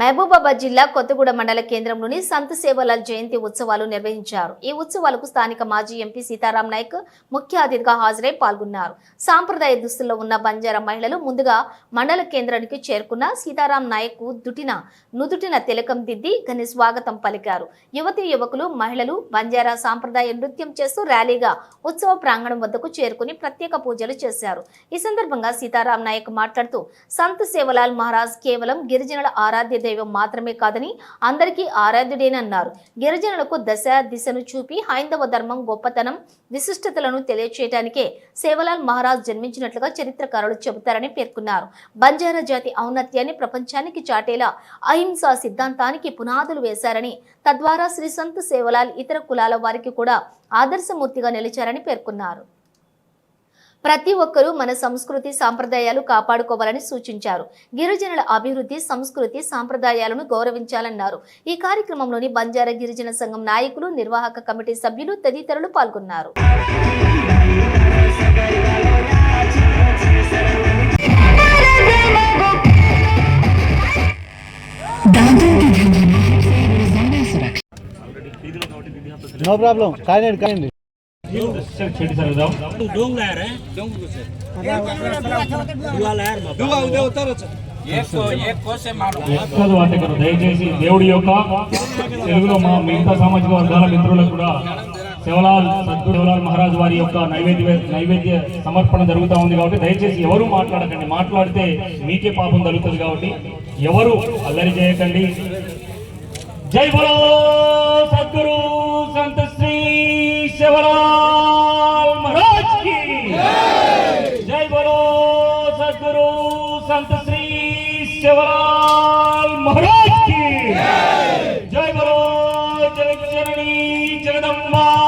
మహబూబాబాద్ జిల్లా కొత్తగూడ మండల కేంద్రంలోని సంత్ సేవలాల్ జయంతి ఉత్సవాలు నిర్వహించారు. ఈ ఉత్సవాలకు స్థానిక మాజీ ఎంపీ సీతారాం నాయక్ ముఖ్య అతిథిగా హాజరై పాల్గొన్నారు. సాంప్రదాయ దుస్తుల్లో ఉన్న బంజారా మహిళలు ముందుగా మండల కేంద్రానికి చేరుకున్న సీతారాం నాయక్ దుటిన నుదుటిన తిలకం దిద్ది ఘన స్వాగతం పలికారు. యువతి యువకులు మహిళలు బంజారా సాంప్రదాయ నృత్యం చేస్తూ ర్యాలీగా ఉత్సవ ప్రాంగణం వద్దకు చేరుకుని ప్రత్యేక పూజలు చేశారు. ఈ సందర్భంగా సీతారాం నాయక్ మాట్లాడుతూ సంత్ సేవలాల్ మహారాజ్ కేవలం గిరిజనుల ఆరాధ్య దైవం మాత్రమే కాదని అందరికీ ఆరాధ్యుడేనన్నారు. గిరిజనులకు దశ దిశను చూపి హైందవ ధర్మం గొప్పతనం విశిష్టతలను తెలియచేయటానికే సేవలాల్ మహారాజ్ జన్మించినట్లుగా చరిత్రకారులు చెబుతారని పేర్కొన్నారు. బంజారా జాతి ఔన్నత్యాన్ని ప్రపంచానికి చాటేలా అహింసా సిద్ధాంతానికి పునాదులు వేశారని తద్వారా శ్రీ సంత్ సేవలాల్ ఇతర కులాల వారికి కూడా ఆదర్శమూర్తిగా నిలిచారని పేర్కొన్నారు. ప్రతి ఒక్కరూ మన సంస్కృతి సాంప్రదాయాలు కాపాడుకోవాలని సూచించారు. గిరిజనుల అభివృద్ధి సంస్కృతి సాంప్రదాయాలను గౌరవించాలన్నారు. ఈ కార్యక్రమంలోని బంజారా గిరిజన సంఘం నాయకులు నిర్వాహక కమిటీ సభ్యులు తదితరులు పాల్గొన్నారు. నో ప్రాబ్లం కానీ కానీ डोंग ला रहे हैं डोंग से दुआ ला रहे हैं दुआ उधर उतर एक को एक को से मारो ఎక్కువ వాటికరు దయచేసి దేవుడి యొక్క తెలుగులో మా మిగతా సామాజిక వర్గాల మిత్రులకు కూడా శివలాల్ సద్గురు శివలాల్ మహారాజ్ వారి యొక్క నైవేద్య నైవేద్య సమర్పణ జరుగుతూ ఉంది కాబట్టి దయచేసి ఎవరు మాట్లాడకండి మాట్లాడితే మీకే పాపం తగులుతుంది కాబట్టి ఎవరు అల్లరి చేయకండి జై బలో సద్గురు శివలాల్ మహారాజ్కి జై బలో జగజ్జనని జగదంబా భవానీ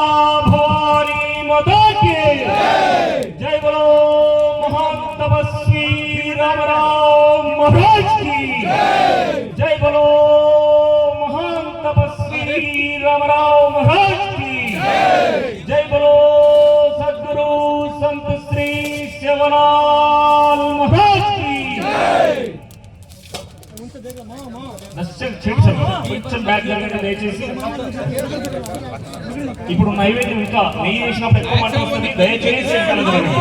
దర్శన్ చెడు సార్. కొంచెం బ్యాక్ జరగండి దయచేసి ఇప్పుడు నైవేద్యం ఇంకా నెయ్యి వేసినప్పుడు ఎక్కువ మంట వస్తుంది దయచేసి వెనకాల జరగండి.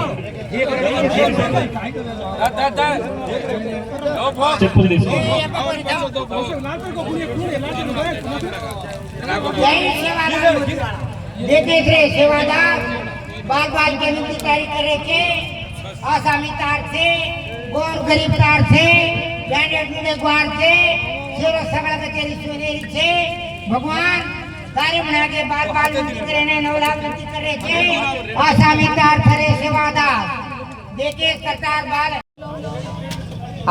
చెప్పులు తీసుకోండి देख देख रहे सेवादार बार बार जमीन की तैयारी कर रहे थे आसामी तार थे गोर गरीब तार थे बैंडेड मुंडे ग्वार थे शेरो सगड़ा के तेरी सुनेरी थे भगवान तारे बना के बार बार विनती कर रहे नवलाभ विनती कर रहे थे आसामी तार थरे सेवादार देखे सरकार बाल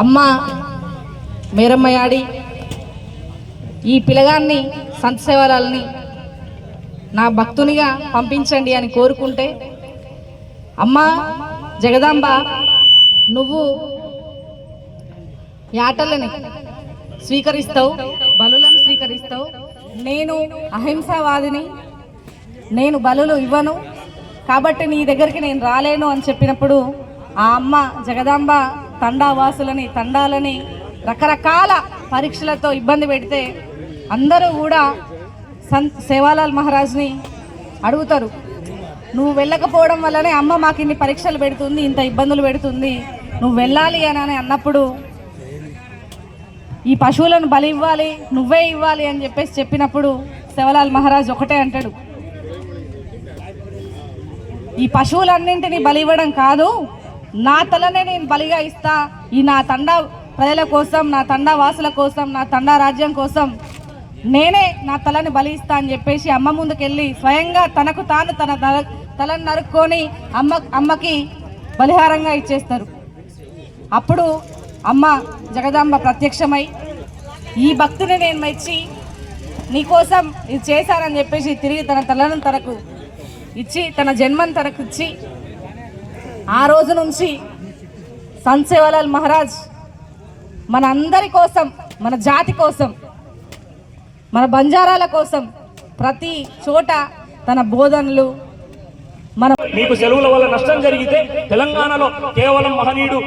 అమ్మ మేరమ్మయాడి ఈ పిల్లగాన్ని సంత సేవరాలని నా భక్తునిగా పంపించండి అని కోరుకుంటే అమ్మ జగదాంబ నువ్వు యాటలని స్వీకరిస్తావు బలులను స్వీకరిస్తావు. నేను అహింసావాదిని నేను బలులు ఇవ్వను. కాబట్టి నీ దగ్గరికి నేను రాలేను అని చెప్పినప్పుడు ఆ అమ్మ జగదాంబ తండావాసులని తండాలని రకరకాల పరీక్షలతో ఇబ్బంది పెడితే అందరూ కూడా సంత్ సేవాలాల్ మహారాజ్ని అడుగుతారు. నువ్వు వెళ్ళకపోవడం వల్లనే అమ్మ మాకు ఇన్ని పరీక్షలు పెడుతుంది ఇంత ఇబ్బందులు పెడుతుంది. నువ్వు వెళ్ళాలి అని అని అన్నప్పుడు ఈ పశువులను బలి ఇవ్వాలి నువ్వే ఇవ్వాలి అని చెప్పేసి చెప్పినప్పుడు శివలాల్ మహారాజ్ ఒకటే అంటాడు. ఈ పశువులన్నింటినీ బలి ఇవ్వడం కాదు నా తలనే నేను బలిగా ఇస్తా. ఈ నా తండా ప్రజల కోసం నా తండా వాసుల కోసం నా తండా రాజ్యం కోసం నేనే నా తలని బలి ఇస్తా అని చెప్పేసి అమ్మ ముందుకెళ్ళి స్వయంగా తనకు తాను తన తల తలను నరుక్కొని అమ్మ అమ్మకి బలిహారంగా ఇచ్చేస్తారు. అప్పుడు అమ్మ జగదాంబ ప్రత్యక్షమై ఈ భక్తుని నేను మెచ్చి నీకోసం ఇది చేశానని చెప్పేసి తిరిగి తన తలను తనకు ఇచ్చి తన జన్మను తనకు ఇచ్చి ఆ రోజు నుంచి సంసేవలాల్ మహారాజ్ మన అందరి కోసం మన జాతి కోసం మన బంజారాల కోసం ప్రతి చోట తన బోధనలు మన మీకు సెలవుల వల్ల నష్టం జరిగితే తెలంగాణలో కేవలం మహనీయుడు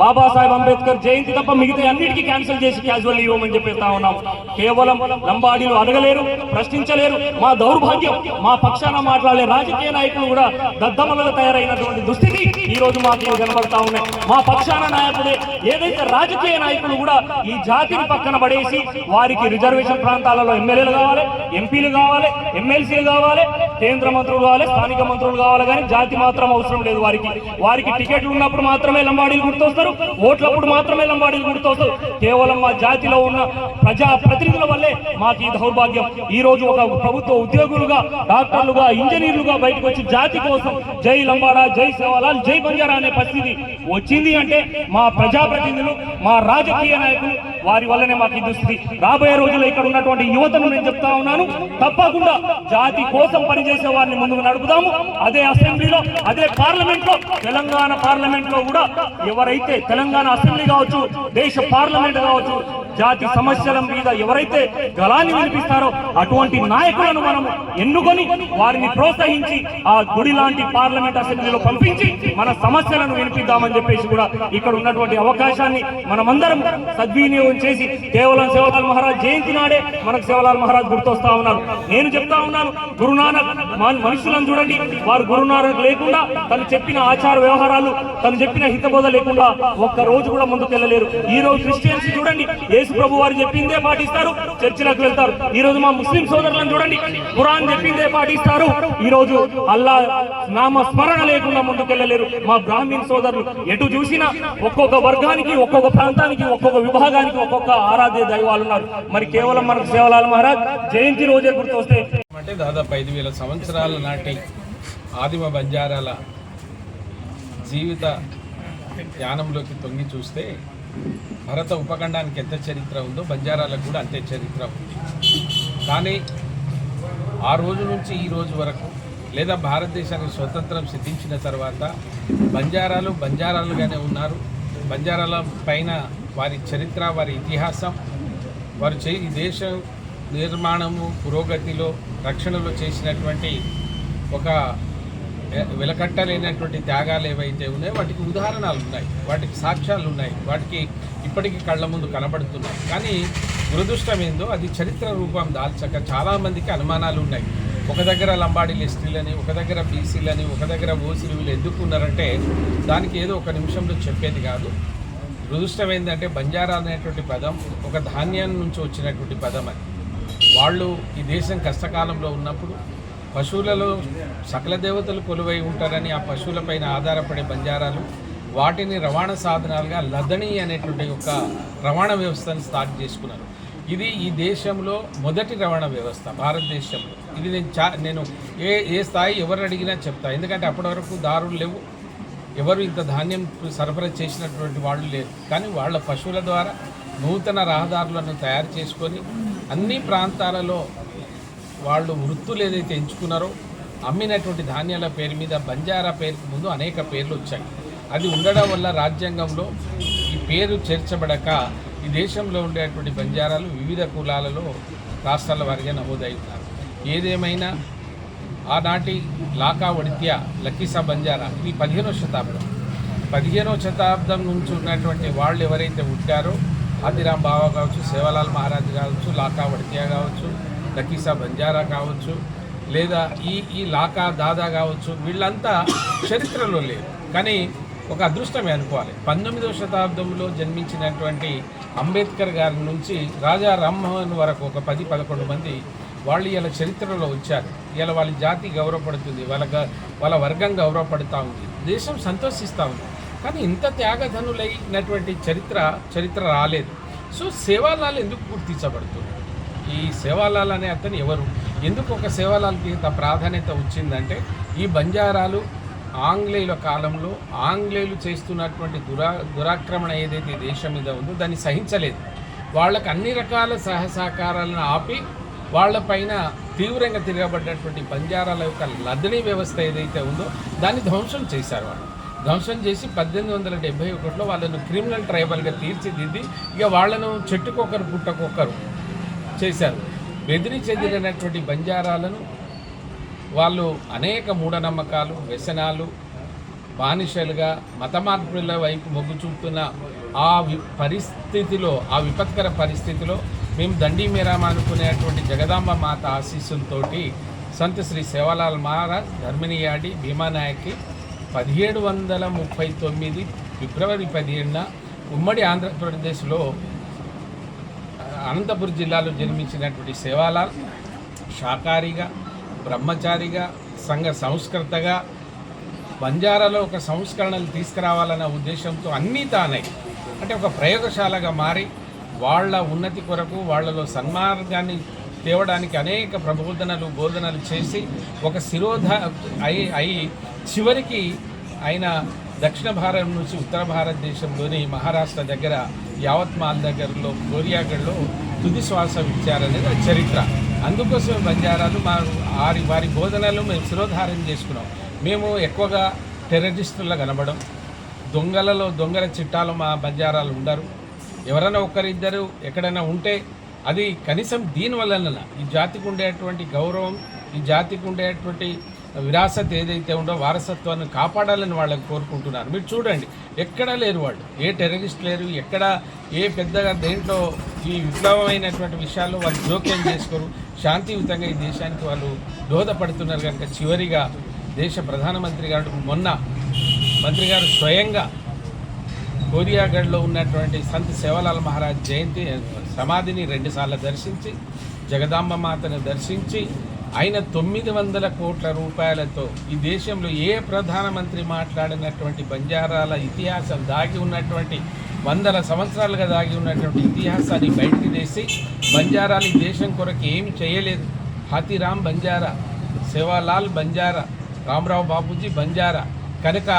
బాబాసాహెబ్ అంబేద్కర్ జయంతి తప్ప మిగతా అన్నిటికీ క్యాన్సిల్ చేసి క్యాజువల్ ఇవ్వమని చెప్పేస్తా ఉన్నాం. కేవలం లంబాడీలు అడగలేరు ప్రశ్నించలేరు. మా దౌర్భాగ్యం మా పక్షాన మాట్లాడే రాజకీయ నాయకులు కూడా దద్దమల తయారైనటువంటి దుస్థితి. రోజు మాకు ఇవి కనబడతా ఉన్నాయి. మా పక్షాన నాయకుడే ఏదైతే రాజకీయ నాయకులు కూడా ఈ జాతిని పక్కన పడేసి వారికి రిజర్వేషన్ ప్రాంతాలలో ఎమ్మెల్యేలు కావాలి ఎంపీలు కావాలి ఎమ్మెల్సీలు కావాలి కేంద్ర మంత్రులు కావాలి స్థానిక మంత్రులు కావాలి కానీ జాతి మాత్రం అవసరం లేదు వారికి. వారికి టికెట్లు ఉన్నప్పుడు మాత్రమే లంబాడీలు గుర్తొస్తారు ఓట్లప్పుడు మాత్రమే లంబాడీలు గుర్తొస్తారు. కేవలం మా జాతిలో ఉన్న ప్రజా ప్రతినిధుల వల్లే మాకు ఈ దౌర్భాగ్యం. ఈ రోజు ఒక ప్రభుత్వ ఉద్యోగులుగా డాక్టర్లుగా ఇంజనీర్లుగా బయటకు వచ్చి జాతి కోసం జై లంబాడా జై సేవాలాల్ జై బంజారా అనే పరిస్థితి వచ్చింది అంటే మా ప్రజాప్రతినిధులు మా రాజకీయ నాయకులు వారి వల్లనే మాకు దుస్థితి. రాబోయే రోజుల్లో ఇక్కడ ఉన్నటువంటి యువతను నేను చెప్తా ఉన్నాను. తప్పకుండా జాతి కోసం పనిచేసే వారిని ముందుకు నడుపుదాము. అదే అసెంబ్లీలో అదే పార్లమెంట్లో తెలంగాణ పార్లమెంట్లో కూడా ఎవరైతే తెలంగాణ అసెంబ్లీ కావచ్చు దేశ పార్లమెంట్ కావచ్చు జాతి సమస్యల మీద ఎవరైతే గలాన్ని వినిపిస్తారో అటువంటి నాయకులను మనం ఎన్నుకొని వారిని ప్రోత్సహించి ఆ గుడి లాంటి పార్లమెంట్ అసెంబ్లీలో పంపించి మన సమస్యలను వినిపిద్దామని చెప్పేసి కూడా ఇక్కడ ఉన్నటువంటి అవకాశాన్ని మనమందరం సద్వినియోగం చేసి కేవలం సేవలాల్ మహారాజ్ జయంతి నాడే మనకు సేవలాల్ మహారాజ్ గుర్తొస్తా ఉన్నారు. నేను చెప్తా ఉన్నాను గురునానక్ మనుషులను చూడండి. వారు గురునానక్ లేకుండా తను చెప్పిన ఆచార వ్యవహారాలు తను చెప్పిన హితబోధ లేకుండా ఒక్క రోజు కూడా ముందుకు వెళ్ళలేరు ఈ రోజు క్రిస్టియన్స్ చూడండి యేసు ప్రభు వారు చెప్పిందే పాటిస్తారు. చర్చిలకు వెళ్తారు. ఈ రోజు మా ముస్లిం సోదరులను చూడండి. ఖురాన్ చెప్పిందే పాటిస్తారు. ఈ రోజు అల్లా నామ స్మరణ లేకుండా ముందుకు వెళ్ళలేరు మా బ్రాహ్మీణ సోదరులు ఎటు చూసినా ఒక్కొక్క వర్గానికి ఒక్కొక్క ప్రాంతానికి ఒక్కొక్క విభాగానికి ఒక్కొక్క ఆరాధ్య దైవాలు ఉన్నారు. మరి కేవలం మనకు సేవలాల మహారాజ్ జయంతి రోజే గుర్తొస్తే అంటే దాదాపు ఐదు వేల సంవత్సరాల నాటి ఆదిమ బంజారాల జీవిత యానంలోకి తొంగి చూస్తే భరత ఉపఖండానికి ఎంత చరిత్ర ఉందో బంజారాలకు కూడా అంతే చరిత్ర ఉంది. కానీ ఆ రోజు నుంచి ఈ రోజు వరకు లేదా భారతదేశానికి స్వతంత్రం సిద్ధించిన తర్వాత బంజారాలు బంజారాలుగానే ఉన్నారు. బంజారాల పైన వారి చరిత్ర వారి ఇతిహాసం వారు చే ఈ నిర్మాణము పురోగతిలో రక్షణలో చేసినటువంటి ఒక వెలకట్టలేనటువంటి త్యాగాలు ఏవైతే ఉన్నాయో వాటికి ఉదాహరణలు ఉన్నాయి. వాటికి సాక్ష్యాలు ఉన్నాయి. వాటికి ఇప్పటికీ కళ్ళ ముందు కనబడుతున్నాయి. కానీ దురదృష్టం ఏందో అది చరిత్ర రూపం దాల్చక చాలామందికి అనుమానాలు ఉన్నాయి. ఒక దగ్గర లంబాడీలు ఎస్టీలని ఒక దగ్గర బీసీలని ఒక దగ్గర ఓసీలు ఎందుకు ఉన్నారంటే దానికి ఏదో ఒక నిమిషంలో చెప్పేది కాదు. దురదృష్టం ఏంటంటే బంజారా అనేటువంటి పదం ఒక ధాన్యం నుంచి వచ్చినటువంటి పదం అది. వాళ్ళు ఈ దేశం కష్టకాలంలో ఉన్నప్పుడు పశువులలో సకల దేవతలు కొలువై ఉంటారని ఆ పశువులపైన ఆధారపడే బంజారాలు వాటిని రవాణా సాధనాలుగా లదని అనేటువంటి ఒక రవాణా వ్యవస్థను స్టార్ట్ చేసుకున్నారు. ఇది ఈ దేశంలో మొదటి రవాణా వ్యవస్థ భారతదేశంలో. ఇది నేను చా నేను ఏ ఏ స్థాయి ఎవరు అడిగినా చెప్తా. ఎందుకంటే అప్పటి వరకు దారులు లేవు. ఎవరు ఇంత ధాన్యం సరఫరా చేసినటువంటి వాళ్ళు లేరు. కానీ వాళ్ళ పశువుల ద్వారా నూతన రహదారులను తయారు చేసుకొని అన్ని ప్రాంతాలలో వాళ్ళు వృత్తులు ఏదైతే ఎంచుకున్నారో అమ్మినటువంటి ధాన్యాల పేరు మీద బంజారా పేరుకు ముందు అనేక పేర్లు వచ్చాయి. అది ఉండడం వల్ల రాజ్యాంగంలో ఈ పేరు చేర్చబడక ఈ దేశంలో ఉండేటువంటి బంజారాలు వివిధ కులాలలో రాష్ట్రాల వారిగా నమోదై ఏదేమైనా ఆనాటి లాకా వడిత్య లక్కీసా బంజారా ఇది పదిహేనవ శతాబ్దం. పదిహేనవ శతాబ్దం నుంచి ఉన్నటువంటి వాళ్ళు ఎవరైతే ఉంటారో ఆదిరాం బావా కావచ్చు సేవలాల్ మహారాజ్ కావచ్చు లాకా వడిత్య కావచ్చు నకీసా బంజారా కావచ్చు లేదా ఈ ఈ లాకా దాదా కావచ్చు వీళ్ళంతా చరిత్రలో లేరు. కానీ ఒక అదృష్టమే అనుకోవాలి. పంతొమ్మిదవ శతాబ్దంలో జన్మించినటువంటి అంబేద్కర్ గారి నుంచి రాజా రామ్మోహన్ వరకు ఒక పది పదకొండు మంది వాళ్ళు ఇలా చరిత్రలో వచ్చారు. ఇలా వాళ్ళ జాతి గౌరవపడుతుంది వాళ్ళ వాళ్ళ వర్గం గౌరవపడుతూ ఉంది. దేశం సంతోషిస్తూ ఉంది. కానీ ఇంత త్యాగధనులైనటువంటి చరిత్ర చరిత్ర రాలేదు. సో సేవాలాలు ఎందుకు గుర్తించబడుతుంది ఈ సేవాలాల్ అనే అతను ఎవరు? ఎందుకు ఒక సేవాలాల్కి ఇంత ప్రాధాన్యత వచ్చిందంటే ఈ బంజారాలు ఆంగ్లేయుల కాలంలో ఆంగ్లేయులు చేస్తున్నటువంటి దురా దురాక్రమణ ఏదైతే దేశం మీద ఉందో దాన్ని సహించలేదు. వాళ్ళకు అన్ని రకాల సహసహకారాలను ఆపి వాళ్ళపైన తీవ్రంగా తిరగబడ్డటువంటి బంజారాల యొక్క లదనీ వ్యవస్థ ఏదైతే ఉందో దాన్ని ధ్వంసం చేశారు వాళ్ళు. ధ్వంసం చేసి పద్దెనిమిది వందల డెబ్బై ఒకటిలో వాళ్ళను క్రిమినల్ ట్రైబల్గా తీర్చిదిద్ది ఇక వాళ్ళను చెట్టుకొకరు పుట్టకొకరు. చేశారు. బెదిరి చెందినటువంటి బంజారాలను వాళ్ళు అనేక మూఢనమ్మకాలు వ్యసనాలు బానిసలుగా మత మార్పుల వైపు మొగ్గు చూపుతున్న ఆ వి పరిస్థితిలో ఆ విపత్కర పరిస్థితిలో మేము దండి మీరామ అనుకునేటువంటి జగదాంబ మాత ఆశీస్సులతోటి సంత శ్రీ సేవలాల్ మహారాజ్ ధర్మినియాడి భీమానాయక్కి పదిహేడు వందల ముప్పై తొమ్మిది ఫిబ్రవరి పదిహేడున ఉమ్మడి ఆంధ్రప్రదేశ్లో అనంతపురం జిల్లాలో జన్మించినటువంటి సేవాలాల్ శాకారిగా బ్రహ్మచారిగా సంఘ సంస్కృతగా బంజారాలో ఒక సంస్కరణలు తీసుకురావాలన్న ఉద్దేశంతో అన్నీ తానే. అంటే ఒక ప్రయోగశాలగా మారి వాళ్ళ ఉన్నతి కొరకు వాళ్ళలో సన్మార్గాన్ని తేవడానికి అనేక ప్రబోధనలు బోధనలు చేసి ఒక శిరోధ అయి అయి చివరికి ఆయన దక్షిణ భారతం నుంచి ఉత్తర భారతదేశంలోని మహారాష్ట్ర దగ్గర యావత్మాల్ దగ్గరలో గోరియాగఢ్లో తుది శ్వాస విచ్చారనేది చరిత్ర. అందుకోసం బంజారాలు మా వారి వారి బోధనలు మేము శిరోధారం చేసుకున్నాం. మేము ఎక్కువగా టెర్రరిస్టుల్లో కనబడం దొంగలలో దొంగల చిట్టాలు మా బంజారాలు ఉండరు. ఎవరైనా ఒకరిద్దరు ఎక్కడైనా ఉంటే అది కనీసం దీనివల్ల ఈ జాతికి ఉండేటువంటి గౌరవం ఈ జాతికి ఉండేటువంటి విరాసత్ ఏదైతే ఉందో వారసత్వాన్ని కాపాడాలని వాళ్ళని కోరుకుంటున్నారు. మీరు చూడండి ఎక్కడా లేరు వాళ్ళు. ఏ టెర్రరిస్ట్ లేరు ఎక్కడ ఏ పెద్దగా దేంట్లో ఈ విప్లవమైనటువంటి విషయాల్లో వాళ్ళు జోక్యం చేసుకోరు. శాంతియుతంగా ఈ దేశానికి వాళ్ళు దోహదపడుతున్నారు కనుక చివరిగా దేశ ప్రధానమంత్రి గారు మొన్న మంత్రి గారు స్వయంగా కోరియాగఢ్లో ఉన్నటువంటి సంత్ సేవలాల్ మహారాజ్ జయంతి సమాధిని రెండుసార్లు దర్శించి జగదాంబ మాతను దర్శించి ఆయన తొమ్మిది వందల కోట్ల రూపాయలతో ఈ దేశంలో ఏ ప్రధానమంత్రి మాట్లాడినటువంటి బంజారాల ఇతిహాసం దాగి ఉన్నటువంటి వందల సంవత్సరాలుగా దాగి ఉన్నటువంటి ఇతిహాసాన్ని బయటికి తీసి బంజారాలు ఈ దేశం కొరకు ఏమి చేయలేదు. హాతీరామ్ బంజారా సేవాలాల్ బంజారా రామరావు బాపూజీ బంజారా కనుక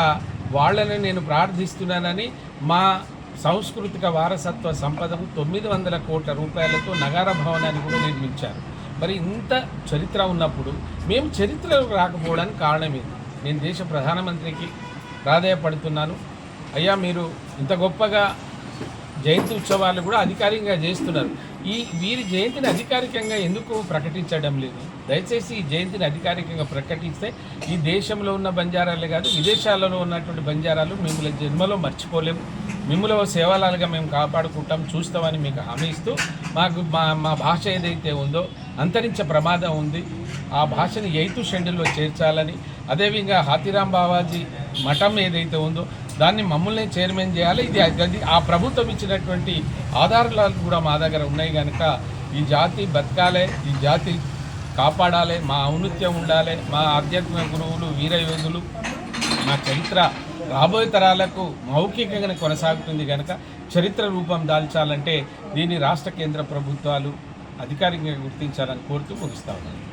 వాళ్ళని నేను ప్రార్థిస్తున్నానని మా సాంస్కృతిక వారసత్వ సంపదకు తొమ్మిది వందల కోట్ల రూపాయలతో నగర భవనాన్ని కూడా నిర్మించారు. మరి ఇంత చరిత్ర ఉన్నప్పుడు మేము చరిత్రలోకి రాకపోవడానికి కారణం ఇది. నేను దేశ ప్రధానమంత్రికి ప్రాధాయపడుతున్నాను. అయ్యా మీరు ఇంత గొప్పగా జయంతి ఉత్సవాలు కూడా అధికారికంగా చేస్తున్నారు. ఈ వీరి జయంతిని అధికారికంగా ఎందుకు ప్రకటించడం లేదు? దయచేసి ఈ జయంతిని అధికారికంగా ప్రకటిస్తే ఈ దేశంలో ఉన్న బంజారాలే కాదు విదేశాలలో ఉన్నటువంటి బంజారాలు మిమ్మల్ని జన్మలో మర్చిపోలేము మిమ్మల్ని సేవలాలుగా మేము కాపాడుకుంటాం చూస్తామని మీకు హామీ ఇస్తూ మాకు మా మా భాష ఏదైతే ఉందో అంతరించే ప్రమాదం ఉంది. ఆ భాషని ఎయిత్ షెడ్యూల్లో చేర్చాలని అదేవిధంగా హాతిరామ్ బావాజీ మఠం ఏదైతే ఉందో దాన్ని మమ్మల్ని చైర్మన్ చేయాలి. ఇది అది ఆ ప్రభుత్వం ఇచ్చినటువంటి ఆధారాలు కూడా మా దగ్గర ఉన్నాయి కనుక ఈ జాతి బతకాలి ఈ జాతి కాపాడాలి మా ఔన్నత్యం ఉండాలి మా ఆధ్యాత్మిక గురువులు వీరయోధులు మా చరిత్ర రాబోయే తరాలకు మౌఖికంగా కొనసాగుతుంది కనుక చరిత్ర రూపం దాల్చాలంటే దీన్ని రాష్ట్ర కేంద్ర ప్రభుత్వాలు అధికారికంగా గుర్తించాలని కోరుతూ ముగిస్తా ఉన్నాను.